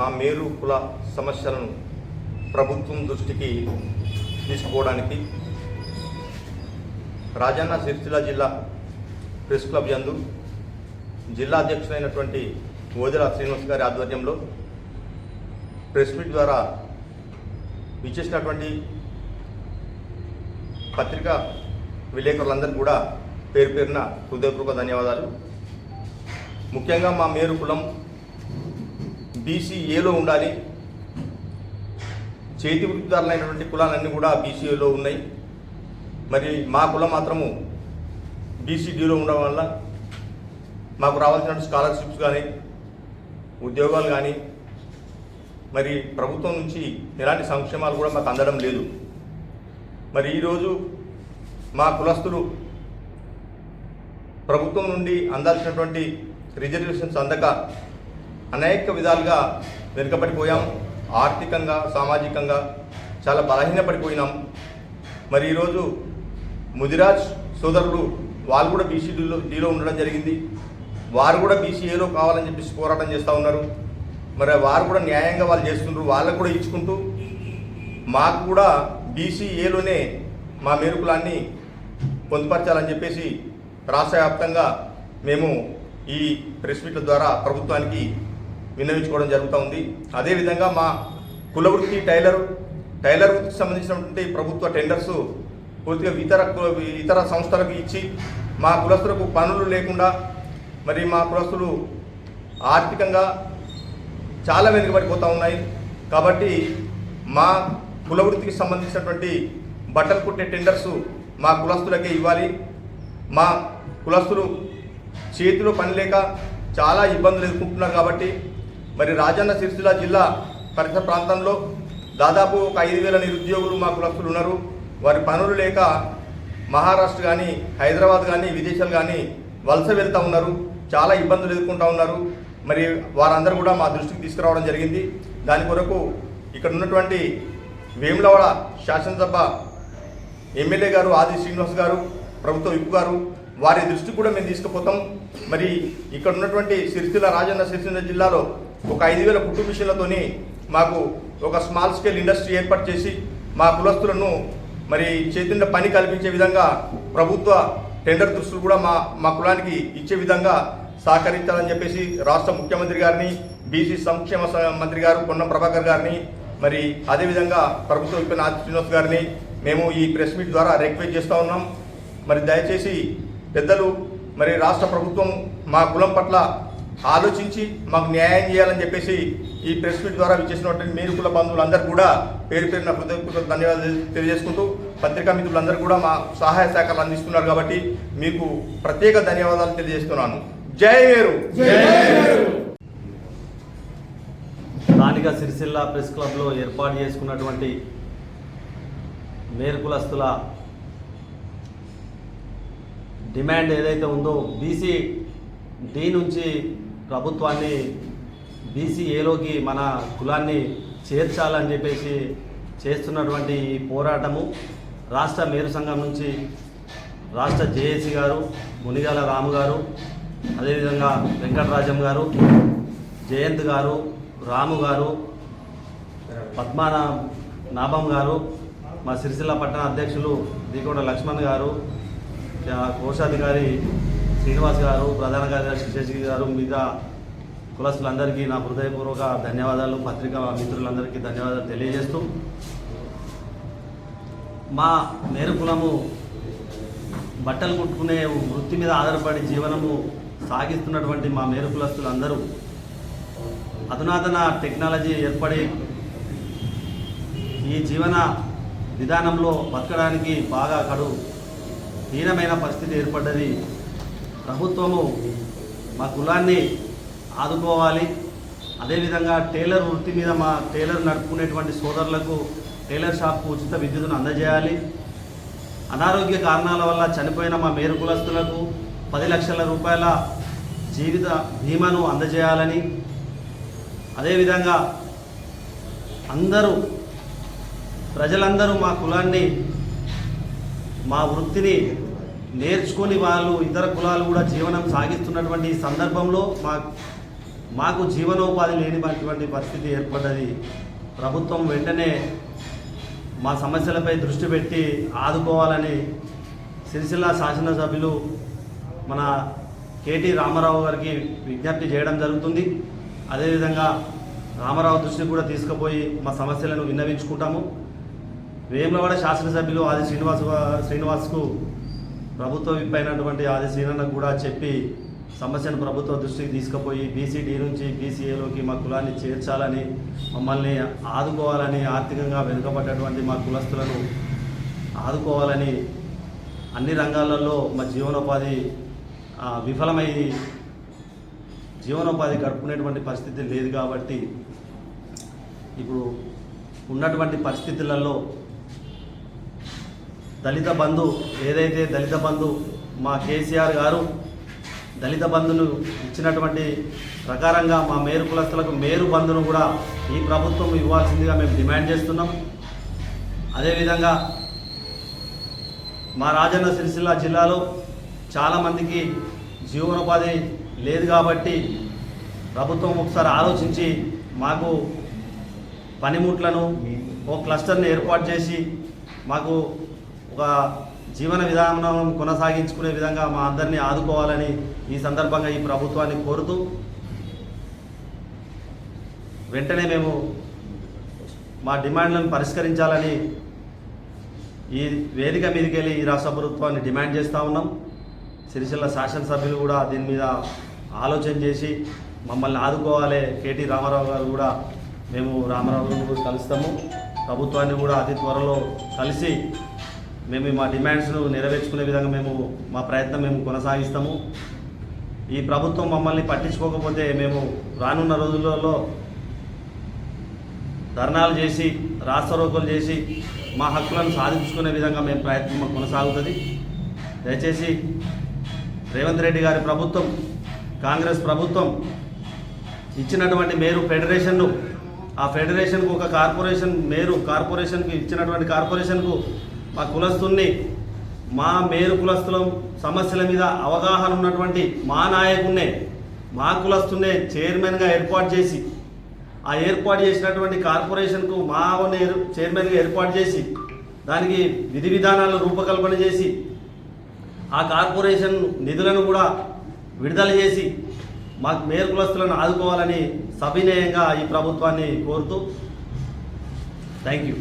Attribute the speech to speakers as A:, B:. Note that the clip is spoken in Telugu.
A: మా మేరు కుల సమస్యలను ప్రభుత్వం దృష్టికి తీసుకోవడానికి రాజన్న సిరిసిల్ల జిల్లా ప్రెస్ క్లబ్ యందు జిల్లా అధ్యక్షులైనటువంటి ఓదెల శ్రీనివాస్ గారి ఆధ్వర్యంలో ప్రెస్ మీట్ ద్వారా ఇచ్చేసినటువంటి పత్రికా విలేకరులందరూ కూడా పేరు పేరున హృదయపూర్వక ధన్యవాదాలు. ముఖ్యంగా మా మేరు కులం బీసీఏలో ఉండాలి. చేతి వృత్తిదారులైనటువంటి కులాలన్నీ కూడా బీసీఏలో ఉన్నాయి. మరి మా కులం మాత్రము బీసీడీలో ఉండడం వల్ల మాకు రావాల్సిన స్కాలర్షిప్స్ కానీ ఉద్యోగాలు కానీ మరి ప్రభుత్వం నుంచి ఎలాంటి సంక్షేమాలు కూడా మాకు అందడం లేదు. మరి ఈరోజు మా కులస్తులు ప్రభుత్వం నుండి అందాల్సినటువంటి రిజర్వేషన్స్ అందక అనేక విధాలుగా వెనుకబడిపోయాం. ఆర్థికంగా సామాజికంగా చాలా బలహీనపడిపోయినాం. మరి ఈరోజు ముదిరాజ్ సోదరులు వాళ్ళు కూడా బీసీలో డీలో ఉండడం జరిగింది. వారు కూడా బీసీఏలో కావాలని చెప్పేసి పోరాటం చేస్తూ ఉన్నారు. మరి వారు కూడా న్యాయంగా వాళ్ళు చేస్తున్నారు వాళ్ళకు కూడా ఇచ్చుకుంటూ మాకు కూడా బీసీఏలోనే మా మేరుకులాన్ని పొందుపరచాలని చెప్పేసి రాష్ట్ర వ్యాప్తంగా మేము ఈ ప్రెస్ మీట్ల ద్వారా ప్రభుత్వానికి విన్నవించుకోవడం జరుగుతూ ఉంది. అదేవిధంగా మా కులవృత్తి టైలర్ టైలర్ వృత్తికి సంబంధించినటువంటి ప్రభుత్వ టెండర్స్ పూర్తిగా ఇతర కు- ఇతర సంస్థలకు ఇచ్చి మా కులస్తులకు పనులు లేకుండా మరి మా కులస్తులు ఆర్థికంగా చాలా వెనుకబడిపోతూ ఉన్నాయి. కాబట్టి మా కులవృత్తికి సంబంధించినటువంటి బట్టలు కుట్టే టెండర్స్ మా కులస్తులకే ఇవ్వాలి. మా కులస్తులు చేతిలో పని లేక చాలా ఇబ్బందులు ఎదుర్కొంటున్నారు కాబట్టి మరి రాజన్న సిరిసిల్ల జిల్లా పరిసర ప్రాంతంలో దాదాపు ఒక ఐదు వేల నిరుద్యోగులు మా కులస్తులు ఉన్నారు. వారి పనులు లేక మహారాష్ట్ర కానీ హైదరాబాద్ కానీ విదేశాలు కానీ వలస వెళ్తూ ఉన్నారు. చాలా ఇబ్బందులు ఎదుర్కొంటూ ఉన్నారు. మరి వారందరూ కూడా మా దృష్టికి తీసుకురావడం జరిగింది. దాని కొరకు ఇక్కడ ఉన్నటువంటి వేములవాడ శాసనసభ ఎమ్మెల్యే గారు ఆది శ్రీనివాస్ గారు ప్రభుత్వ విప్ గారు వారి దృష్టికి కూడా మేము తీసుకుపోతాం. మరి ఇక్కడ ఉన్నటువంటి సిరిసిల్ల రాజన్న సిరిసిల్ల జిల్లాలో ఒక ఐదు వేల కుటుంబ మిషన్లతోని మాకు ఒక స్మాల్ స్కేల్ ఇండస్ట్రీ ఏర్పాటు చేసి మా కులస్తులను మరి చేతిండ పని కల్పించే విధంగా ప్రభుత్వ టెండర్ దృష్టిలు కూడా మా మా కులానికి ఇచ్చే విధంగా సహకరించాలని చెప్పేసి రాష్ట్ర ముఖ్యమంత్రి గారిని బీసీ సంక్షేమ మంత్రి గారు పొన్నం ప్రభాకర్ గారిని మరి అదేవిధంగా ప్రభుత్వ విపణ ఆది శ్రీనివాస్ గారిని మేము ఈ ప్రెస్ మీట్ ద్వారా రిక్వెస్ట్ చేస్తూ ఉన్నాం. మరి దయచేసి పెద్దలు మరి రాష్ట్ర ప్రభుత్వం మా కులం పట్ల ఆలోచించి మాకు న్యాయం చేయాలని చెప్పేసి ఈ ప్రెస్ మీట్ ద్వారా విచ్చేసినటువంటి మీరు కుల బంధువులందరూ కూడా పేరు పేరున హృదయపూర్వక ధన్యవాదాలు తెలియజేసుకుంటూ పత్రికా మిత్రులందరూ కూడా మా సహాయ సహకారాలు అందిస్తున్నారు కాబట్టి మీకు ప్రత్యేక ధన్యవాదాలు తెలియజేస్తున్నాను. జై మేరు!
B: స్థానిక సిరిసిల్ల ప్రెస్ క్లబ్లో ఏర్పాటు చేసుకున్నటువంటి మేరకులస్తుల డిమాండ్ ఏదైతే ఉందో బీసీ డి నుంచి ప్రభుత్వాన్ని బీసీఏలోకి మన కులాన్ని చేర్చాలని చెప్పేసి చేస్తున్నటువంటి ఈ పోరాటము రాష్ట్ర మేరు సంఘం నుంచి రాష్ట్ర జేఏసీ గారు మునిగాల రాము గారు అదేవిధంగా వెంకటరాజం గారు జయంత్ గారు రాము గారు పద్మాన నాభం గారు మా సిరిసిల్ల పట్టణ అధ్యక్షులు దీకోట లక్ష్మణ్ గారు కోశాధికారి శ్రీనివాస్ గారు ప్రధాన కార్యదర్శి శశి గారు మిగతా కులస్తులందరికీ నా హృదయపూర్వక ధన్యవాదాలు. పత్రికా మిత్రులందరికీ ధన్యవాదాలు తెలియజేస్తూ మా మేరు కులము బట్టలు కుట్టుకునే వృత్తి మీద ఆధారపడి జీవనము సాగిస్తున్నటువంటి మా మేరు కులస్తులందరూ అధునాతన టెక్నాలజీ ఏర్పడి ఈ జీవన విధానంలో బతకడానికి బాగా కడు హీనమైన పరిస్థితి ఏర్పడ్డది. ప్రభుత్వము మా కులాన్ని ఆదుకోవాలి. అదేవిధంగా టైలర్ వృత్తి మీద మా టైలర్ నడుపుకునేటువంటి సోదరులకు టైలర్ షాప్కు ఉచిత విద్యుత్తును అందజేయాలి. అనారోగ్య కారణాల వల్ల చనిపోయిన మా మేరు కులస్తులకు పది లక్షల రూపాయల జీవిత బీమాను అందజేయాలని. అదేవిధంగా అందరూ ప్రజలందరూ మా కులాన్ని మా వృత్తిని నేర్చుకొని వాళ్ళు ఇతర కులాలు కూడా జీవనం సాగిస్తున్నటువంటి సందర్భంలో మా మాకు జీవనోపాధి లేనిటువంటి పరిస్థితి ఏర్పడ్డది. ప్రభుత్వం వెంటనే మా సమస్యలపై దృష్టి పెట్టి ఆదుకోవాలని సిరిసిల్ల శాసనసభ్యులు మన కేటీ రామారావు గారికి విజ్ఞప్తి చేయడం జరుగుతుంది. అదేవిధంగా రామారావు దృష్టికి కూడా తీసుకుపోయి మా సమస్యలను విన్నవించుకుంటాము. వేములవాడ శాసనసభ్యులు ఆది శ్రీనివాస్ శ్రీనివాస్కు ప్రభుత్వం ఇప్పైనటువంటి ఆది శ్రీనన్నకు కూడా చెప్పి సమస్యను ప్రభుత్వ దృష్టికి తీసుకుపోయి బీసీడీ నుంచి బీసీఏలోకి మా కులాన్ని చేర్చాలని మమ్మల్ని ఆదుకోవాలని ఆర్థికంగా వెనుకబడ్డటువంటి మా కులస్తులను ఆదుకోవాలని అన్ని రంగాలలో మా జీవనోపాధి విఫలమై జీవనోపాధి గడుపుకునేటువంటి పరిస్థితి లేదు కాబట్టి ఇప్పుడు ఉన్నటువంటి పరిస్థితులలో దళిత బంధు ఏదైతే దళిత బంధు మా కేసీఆర్ గారు దళిత బంధును ఇచ్చినటువంటి ప్రకారంగా మా మేరు కులస్తులకు మేరు బంధును కూడా ఈ ప్రభుత్వం ఇవ్వాల్సిందిగా మేము డిమాండ్ చేస్తున్నాం. అదేవిధంగా మా రాజన్న సిరిసిల్ల జిల్లాలో చాలామందికి జీవనోపాధి లేదు కాబట్టి ప్రభుత్వం ఒకసారి ఆలోచించి మాకు పనిముట్లను ఓ క్లస్టర్ని ఏర్పాటు చేసి మాకు ఒక జీవన విధానం కొనసాగించుకునే విధంగా మా అందరినీ ఆదుకోవాలని ఈ సందర్భంగా ఈ ప్రభుత్వాన్ని కోరుతూ వెంటనే మేము మా డిమాండ్లను పరిష్కరించాలని ఈ వేదిక మీదకి వెళ్ళి ఈ రాష్ట్ర ప్రభుత్వాన్ని డిమాండ్ చేస్తూ ఉన్నాం. సిరిసిల్ల శాసనసభ్యులు కూడా దీని మీద ఆలోచన చేసి మమ్మల్ని ఆదుకోవాలి. కేటీ రామారావు గారు కూడా మేము రామారావు గారు కలుస్తాము. ప్రభుత్వాన్ని కూడా అతి త్వరలో కలిసి మేము మా డిమాండ్స్ను నెరవేర్చుకునే విధంగా మేము మా ప్రయత్నం మేము కొనసాగిస్తాము. ఈ ప్రభుత్వం మమ్మల్ని పట్టించుకోకపోతే మేము రానున్న రోజులలో ధర్నాలు చేసి రాస్తారోకోలు చేసి మా హక్కులను సాధించుకునే విధంగా మేము ప్రయత్నం కొనసాగుతుంది. దయచేసి రేవంత్ రెడ్డి గారి ప్రభుత్వం కాంగ్రెస్ ప్రభుత్వం ఇచ్చినటువంటి మేరు ఫెడరేషన్ను ఆ ఫెడరేషన్కు ఒక కార్పొరేషన్ మేరు కార్పొరేషన్కి ఇచ్చినటువంటి కార్పొరేషన్కు మా కులస్తుల్ని మా మేరు కులస్తుల సమస్యల మీద అవగాహన ఉన్నటువంటి మా నాయకున్నే మా కులస్తున్నే చైర్మన్గా ఏర్పాటు చేసి ఆ ఏర్పాటు చేసినటువంటి కార్పొరేషన్కు మా చైర్మన్గా ఏర్పాటు చేసి దానికి విధి విధానాలు రూపకల్పన చేసి ఆ కార్పొరేషన్ నిధులను కూడా విడుదల చేసి మాకు మేరు కులస్తులను ఆదుకోవాలని సవినయంగా ఈ ప్రభుత్వాన్ని కోరుతూ థ్యాంక్ యూ.